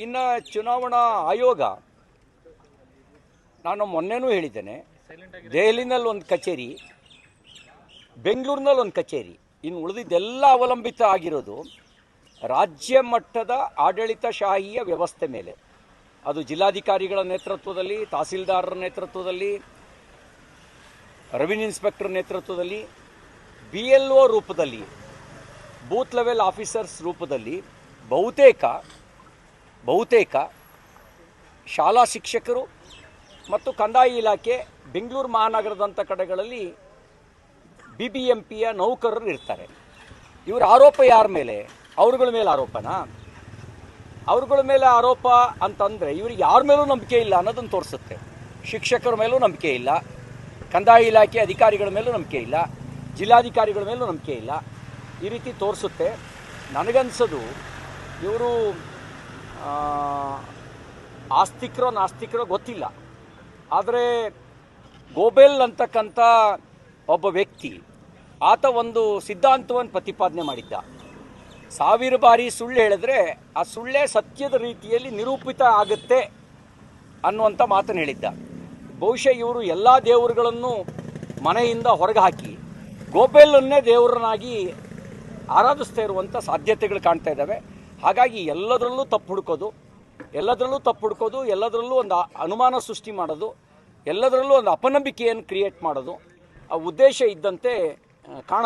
ಇನ್ನು ಚುನಾವಣಾ ಆಯೋಗ, ನಾನು ಮೊನ್ನೆನೂ ಹೇಳಿದ್ದೇನೆ, ದೆಹಲಿನಲ್ಲಿ ಒಂದು ಕಚೇರಿ, ಬೆಂಗಳೂರಿನಲ್ಲಿ ಒಂದು ಕಚೇರಿ, ಇನ್ನು ಉಳಿದಿದ್ದೆಲ್ಲ ಅವಲಂಬಿತ ಆಗಿರೋದು ರಾಜ್ಯ ಮಟ್ಟದ ಆಡಳಿತಶಾಹಿಯ ವ್ಯವಸ್ಥೆ ಮೇಲೆ. ಅದು ಜಿಲ್ಲಾಧಿಕಾರಿಗಳ ನೇತೃತ್ವದಲ್ಲಿ, ತಹಸೀಲ್ದಾರರ ನೇತೃತ್ವದಲ್ಲಿ, ರೆವಿನ್ಯೂ ಇನ್ಸ್ಪೆಕ್ಟರ್ ನೇತೃತ್ವದಲ್ಲಿ, ಬಿ ಎಲ್ ಒ ರೂಪದಲ್ಲಿ, ಬೂತ್ ಲೆವೆಲ್ ಆಫೀಸರ್ಸ್ ರೂಪದಲ್ಲಿ ಬಹುತೇಕ ಬಹುತೇಕ ಶಾಲಾ ಶಿಕ್ಷಕರು ಮತ್ತು ಕಂದಾಯ ಇಲಾಖೆ ಬೆಂಗಳೂರು ಮಹಾನಗರದಂಥ ಕಡೆಗಳಲ್ಲಿ ಬಿ ಬಿ ಎಂ ಪಿಯ ನೌಕರರು ಇರ್ತಾರೆ. ಇವರ ಆರೋಪ ಯಾರ ಮೇಲೆ? ಅವ್ರುಗಳ ಮೇಲೆ ಆರೋಪನಾ? ಅವ್ರುಗಳ ಮೇಲೆ ಆರೋಪ ಅಂತಂದರೆ ಇವ್ರಿಗೆ ಯಾರ ಮೇಲೂ ನಂಬಿಕೆ ಇಲ್ಲ ಅನ್ನೋದನ್ನು ತೋರಿಸುತ್ತೆ. ಶಿಕ್ಷಕರ ಮೇಲೂ ನಂಬಿಕೆ ಇಲ್ಲ. ಕಂದಾಯ ಇಲಾಖೆ ಅಧಿಕಾರಿಗಳ ಮೇಲೂ ನಂಬಿಕೆ ಇಲ್ಲ. ಜಿಲ್ಲಾಧಿಕಾರಿಗಳ ಮೇಲೂ ನಂಬಿಕೆ ಇಲ್ಲ. ಈ ರೀತಿ ತೋರಿಸುತ್ತೆ. ನನಗನ್ಸೋದು ಇವರು ಆಸ್ತಿಕರೋ ನಾಸ್ತಿಕರೋ ಗೊತ್ತಿಲ್ಲ. ಆದರೆ ಗೋಬೆಲ್ ಅಂತಕ್ಕಂಥ ಒಬ್ಬ ವ್ಯಕ್ತಿ ಆತ ಒಂದು ಸಿದ್ಧಾಂತವನ್ನು ಪ್ರತಿಪಾದನೆ ಮಾಡಿದ್ದ. ಸಾವಿರ ಬಾರಿ ಸುಳ್ಳು ಹೇಳಿದ್ರೆ ಆ ಸುಳ್ಳೇ ಸತ್ಯದ ರೀತಿಯಲ್ಲಿ ನಿರೂಪಿತ ಆಗುತ್ತೆ ಅನ್ನುವಂಥ ಮಾತನ್ನು ಹೇಳಿದ್ದ. ಬಹುಶಃ ಇವರು ಎಲ್ಲ ದೇವರುಗಳನ್ನು ಮನೆಯಿಂದ ಹೊರಗೆ ಹಾಕಿ ಗೋಬೆಲ್ಲನ್ನೇ ದೇವರನ್ನಾಗಿ ಆರಾಧಿಸ್ತಾ ಇರುವಂಥ ಸಾಧ್ಯತೆಗಳು ಕಾಣ್ತಾ ಇದ್ದಾವೆ. ಹಾಗಾಗಿ ಎಲ್ಲದರಲ್ಲೂ ತಪ್ಪು ಹುಡುಕೋದು, ಎಲ್ಲದರಲ್ಲೂ ತಪ್ಪು ಹುಡುಕೋದು, ಎಲ್ಲದರಲ್ಲೂ ಒಂದು ಅನುಮಾನ ಸೃಷ್ಟಿ ಮಾಡೋದು, ಎಲ್ಲದರಲ್ಲೂ ಒಂದು ಅಪನಂಬಿಕೆಯನ್ನು ಕ್ರಿಯೇಟ್ ಮಾಡೋದು, ಆ ಉದ್ದೇಶ ಇದ್ದಂತೆ ಕಾಣ